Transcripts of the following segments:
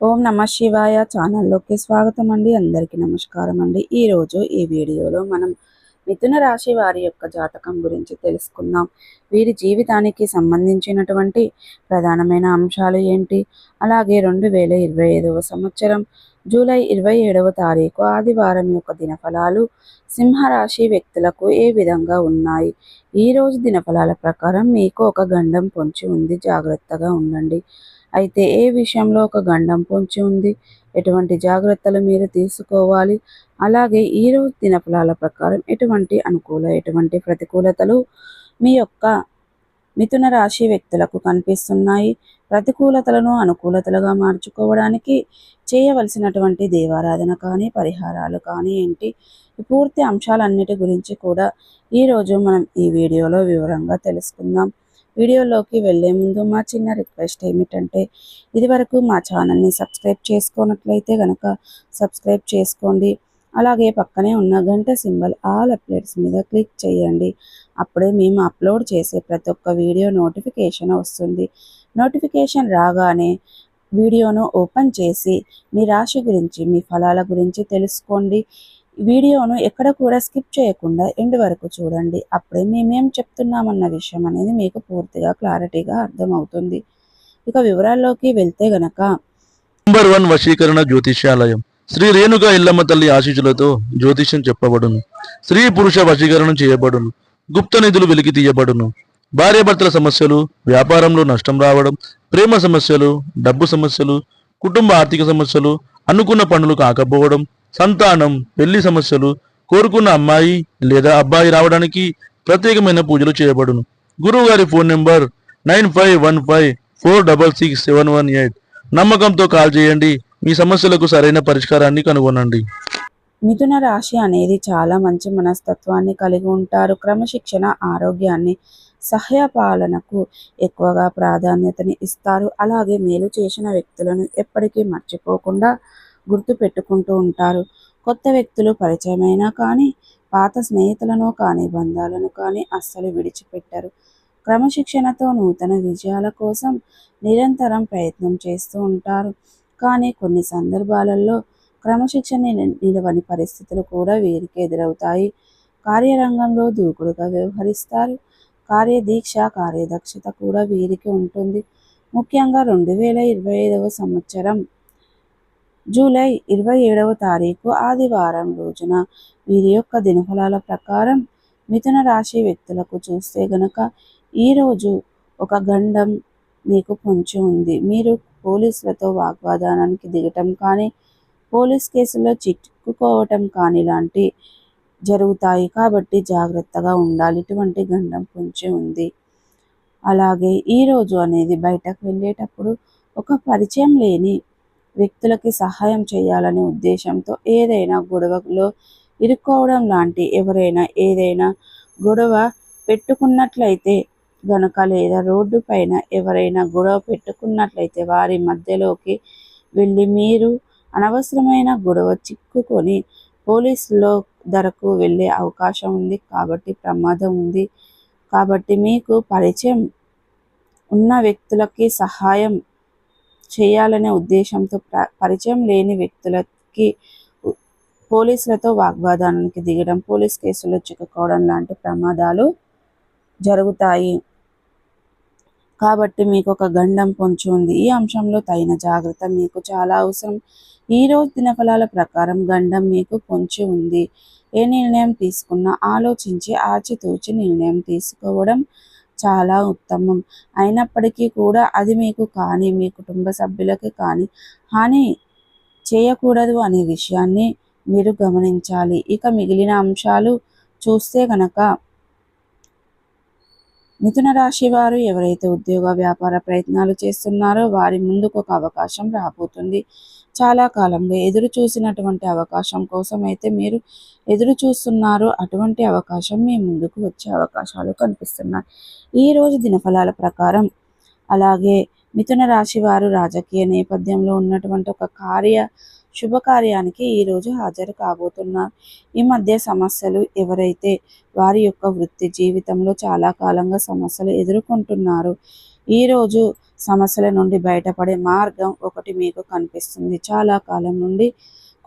ఓం నమ శివాయ ఛానల్లోకి స్వాగతం అండి అందరికీ నమస్కారం అండి ఈరోజు ఈ వీడియోలో మనం మిథున రాశి వారి యొక్క జాతకం గురించి తెలుసుకుందాం. వీరి జీవితానికి సంబంధించినటువంటి ప్రధానమైన అంశాలు ఏంటి? అలాగే రెండు వేల ఇరవై ఐదవ సంవత్సరం జూలై ఇరవై ఏడవ తారీఖు ఆదివారం యొక్క దినఫలాలు సింహరాశి వ్యక్తులకు ఏ విధంగా ఉన్నాయి? ఈ రోజు దినఫలాల ప్రకారం మీకు ఒక గండం పొంచి ఉంది. జాగ్రత్తగా ఉండండి. అయితే ఏ విషయంలో ఒక గండం పొంచి ఉంది? ఎటువంటి జాగ్రత్తలు మీరు తీసుకోవాలి? అలాగే ఈరోజు దినఫలాల ప్రకారం ఎటువంటి అనుకూల ఎటువంటి ప్రతికూలతలు మీ యొక్క మిథున రాశి వ్యక్తులకు కనిపిస్తున్నాయి? ప్రతికూలతలను అనుకూలతలుగా మార్చుకోవడానికి చేయవలసినటువంటి దేవారాధన కానీ పరిహారాలు కానీ ఏంటి? పూర్తి అంశాలన్నిటి గురించి కూడా ఈరోజు మనం ఈ వీడియోలో వివరంగా తెలుసుకుందాం. వీడియోలోకి వెళ్ళే ముందు మా చిన్న రిక్వెస్ట్ ఏమిటంటే ఇదివరకు మా ఛానల్ని సబ్స్క్రైబ్ చేసుకున్నట్లయితే కనుక సబ్స్క్రైబ్ చేసుకోండి. అలాగే పక్కనే ఉన్న గంట సింబల్ ఆల్ అప్డేట్స్ మీద క్లిక్ చేయండి. అప్పుడే మేము అప్లోడ్ చేసే ప్రతి ఒక్క వీడియో నోటిఫికేషన్ వస్తుంది. నోటిఫికేషన్ రాగానే వీడియోను ఓపెన్ చేసి మీ రాశి గురించి మీ ఫలాల గురించి తెలుసుకోండి. వీడియోను ఎక్కడ కూడా స్కిప్ చేయకుండా ఎండ్ వరకు చూడండి. అప్పుడే మేమేం చెప్తున్నామన్న విషయం అనేది మీకు పూర్తిగా క్లారిటీగా అర్థమవుతుంది. ఇక వివరాల్లోకి వెళ్తే గనక నంబర్ వన్ వశీకరణ జ్యోతిష్యాలయం. శ్రీ రేణుక ఇల్లమ్మ తల్లి ఆశీస్సులతో జ్యోతిష్యం చెప్పబడును. స్త్రీ పురుష వశీకరణం చేయబడును. గుప్త నిధులు వెలికి తీయబడును. భార్యాభర్తల సమస్యలు వ్యాపారంలో నష్టం రావడం ప్రేమ సమస్యలు డబ్బు సమస్యలు కుటుంబ ఆర్థిక సమస్యలు అనుకున్న పనులు కాకపోవడం సంతానం పెళ్ళి సమస్యలు కోరుకున్న అమ్మాయి లేదా అబ్బాయి రావడానికి ప్రత్యేకమైన పూజలు చేయబడును. గురువు గారి phone number nine five one five four double six seven one eight. నమ్మకంతో కాల్ చేయండి. మీ సమస్యలకు సరైన పరిష్కారాన్ని కనుగొనండి. మిథున రాశి అనేది చాలా మంచి మనస్తత్వాన్ని కలిగి ఉంటారు. క్రమశిక్షణ ఆరోగ్యాన్ని సహాయపాలనకు ఎక్కువగా ప్రాధాన్యతని ఇస్తారు. అలాగే మేలు చేసిన వ్యక్తులను ఎప్పటికీ మర్చిపోకుండా గుర్తు పెట్టుకుంటూ ఉంటారు. కొత్త వ్యక్తులు పరిచయమైనా కానీ పాత స్నేహితులను కానీ బంధాలను కానీ అస్సలు విడిచిపెట్టరు. క్రమశిక్షణతో నూతన విజయాల కోసం నిరంతరం ప్రయత్నం చేస్తూ ఉంటారు. కానీ కొన్ని సందర్భాలలో క్రమశిక్షణ నిలవని పరిస్థితులు కూడా వీరికి ఎదురవుతాయి. కార్యరంగంలో దూకుడుగా వ్యవహరిస్తారు. కార్యదీక్ష కార్యదక్షత కూడా వీరికి ఉంటుంది. ముఖ్యంగా రెండు వేల ఇరవై ఐదవ సంవత్సరం జూలై ఇరవై ఏడవ తారీఖు ఆదివారం రోజున వీరి యొక్క దినఫలాల ప్రకారం మిథున రాశి వ్యక్తులకు చూస్తే గనక ఈరోజు ఒక గండం మీకు పొంచి ఉంది. మీరు పోలీసులతో వాగ్వాదానానికి దిగటం కానీ పోలీస్ కేసులో చిక్కుకోవటం కానీ లాంటి జరుగుతాయి కాబట్టి జాగ్రత్తగా ఉండాలి. ఇటువంటి గండం పొంచి ఉంది. అలాగే ఈరోజు అనేది బయటకు వెళ్ళేటప్పుడు ఒక పరిచయం లేని వ్యక్తులకి సహాయం చేయాలనే ఉద్దేశంతో ఏదైనా గొడవలో ఇరుక్కోవడం లాంటి ఎవరైనా ఏదైనా గొడవ పెట్టుకున్నట్లయితే గనక లేదా రోడ్డు పైన ఎవరైనా గొడవ పెట్టుకున్నట్లయితే వారి మధ్యలోకి వెళ్ళి మీరు అనవసరమైన గొడవ చిక్కుకొని పోలీసులో ధరకు వెళ్ళే అవకాశం ఉంది కాబట్టి ప్రమాదం ఉంది. కాబట్టి మీకు పరిచయం ఉన్న వ్యక్తులకి సహాయం చేయాలనే ఉద్దేశంతో పరిచయం లేని వ్యక్తులకి పోలీసులతో వాగ్వాదానికి దిగడం పోలీస్ కేసులో చిక్కుకోవడం లాంటి ప్రమాదాలు జరుగుతాయి. కాబట్టి మీకు ఒక గండం పొంచి ఉంది. ఈ అంశంలో తగిన జాగ్రత్త మీకు చాలా అవసరం. ఈ రోజు దినఫలాల ప్రకారం గండం మీకు పొంచి ఉంది. ఏ నిర్ణయం తీసుకున్నా ఆలోచించి ఆచితూచి నిర్ణయం తీసుకోవడం చాలా ఉత్తమం. అయినప్పటికీ కూడా అది మీకు కానీ మీ కుటుంబ సభ్యులకి కానీ హాని చేయకూడదు అనే విషయాన్ని మీరు గమనించాలి. ఇక మిగిలిన అంశాలు చూస్తే గనక మిథున రాశి వారు ఎవరైతే ఉద్యోగ వ్యాపార ప్రయత్నాలు చేస్తున్నారో వారి ముందుకు ఒక అవకాశం రాబోతుంది. చాలా కాలంగా ఎదురు చూసినటువంటి అవకాశం కోసం అయితే మీరు ఎదురు చూస్తున్నారు అటువంటి అవకాశం మీ ముందుకు వచ్చే అవకాశాలు కనిపిస్తున్నాయి. ఈ రోజు దినఫలాల ప్రకారం అలాగే మిథున రాశి వారు రాజకీయ నేపథ్యంలో ఉన్నటువంటి ఒక కార్య శుభకార్యానికి ఈరోజు హాజరు కాబోతున్నారు. ఈ మధ్య సమస్యలు ఎవరైతే వారి యొక్క వృత్తి జీవితంలో చాలా కాలంగా సమస్యలు ఎదుర్కొంటున్నారు ఈరోజు సమస్యల నుండి బయటపడే మార్గం ఒకటి మీకు కనిపిస్తుంది. చాలా కాలం నుండి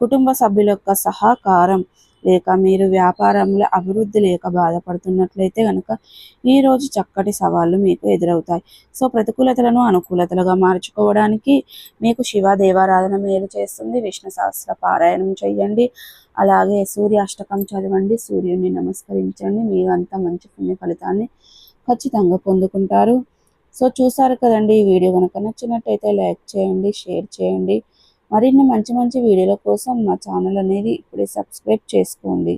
కుటుంబ సభ్యుల యొక్క సహకారం లేక మీరు వ్యాపారంలో అభివృద్ధి లేక బాధపడుతున్నట్లయితే కనుక ఈరోజు చక్కటి సవాళ్ళు మీకు ఎదురవుతాయి. సో ప్రతికూలతలను అనుకూలతలుగా మార్చుకోవడానికి మీకు శివ దేవారాధన మేలు చేస్తుంది. విష్ణు సహస్ర పారాయణం చేయండి. అలాగే సూర్యాష్టకం చదవండి. సూర్యుడిని నమస్కరించండి. మీరు అంతా మంచి పుణ్య ఫలితాన్ని ఖచ్చితంగా పొందుకుంటారు. సో చూసారు కదండి ఈ వీడియో కనుక నచ్చినట్టయితే లైక్ చేయండి షేర్ చేయండి. మరిన్ని మంచి మంచి వీడియోల కోసం మా ఛానల్ అనేది ఇప్పుడే సబ్స్క్రైబ్ చేసుకోండి.